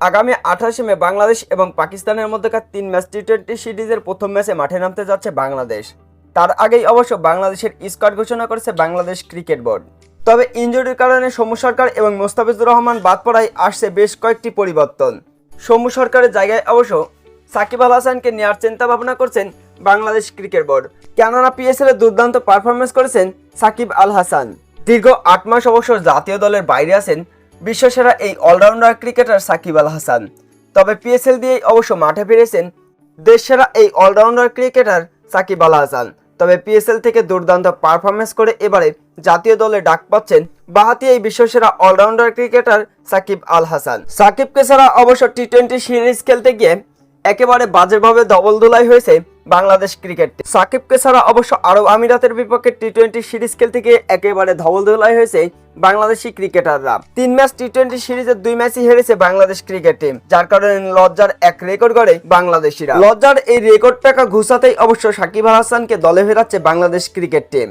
আগামী আঠাশে মে বাংলাদেশ এবং পাকিস্তানের মধ্যকার তিন ম্যাচ টি টোয়েন্টি সিরিজের প্রথম ম্যাচে মাঠে নামতে যাচ্ছে বাংলাদেশ। তার আগেই অবশ্য বাংলাদেশের স্কোয়াড ঘোষণা করেছে বাংলাদেশ ক্রিকেট বোর্ড। তবে ইনজুরির কারণে সৌম্য সরকার এবং মোস্তাফিজুর রহমান বাদ পড়ায় আসছে বেশ কয়েকটি পরিবর্তন। সৌম্য সরকারের জায়গায় অবশ্য সাকিব আল হাসানকে নেওয়ার চিন্তা ভাবনা করছেন বাংলাদেশ ক্রিকেট বোর্ড। কেননা পিএসএল এ দুর্দান্ত পারফরমেন্স করেছেন সাকিব আল হাসান। দীর্ঘ আট মাস অবশ্য জাতীয় দলের বাইরে আছেন বিশ্বসেরা এই অলরাউন্ডার ক্রিকেটার সাকিব আল হাসান। তবে পিএসএল দিয়েই অবশ্য মাঠে ফিরেছেন দেশসেরা এই অলরাউন্ডার ক্রিকেটার সাকিব আল হাসান। তবে পিএসএল থেকে দুর্দান্ত পারফরমেন্স করে এবারে জাতীয় দলে ডাক পাচ্ছেন বাহাতি এই বিশ্বসেরা অলরাউন্ডার ক্রিকেটার সাকিব আল হাসান। সাকিবকে ছাড়া অবশ্য টি টোয়েন্টি সিরিজ খেলতে গিয়ে একেবারে বাজেভাবে দবল দোলাই হয়েছে বাংলাদেশ ক্রিকেট সাকিবকে ছাড়া অবশ্য আরব আমিরাতের বিপক্ষে টি টোয়েন্টি সিরিজ খেলতে গিয়ে একেবারে ধবল ধুলাই হয়েছে বাংলাদেশি ক্রিকেটাররা। তিন ম্যাচ টি টোয়েন্টি সিরিজের দুই ম্যাচই হেরেছে বাংলাদেশ ক্রিকেট টিম, যার কারণে লজ্জার এক রেকর্ড করে বাংলাদেশিরা। লজ্জার এই রেকর্ড টাকা ঘুষাতেই অবশ্য সাকিব আল হাসানকে দলে ফেরাচ্ছে বাংলাদেশ ক্রিকেট টিম।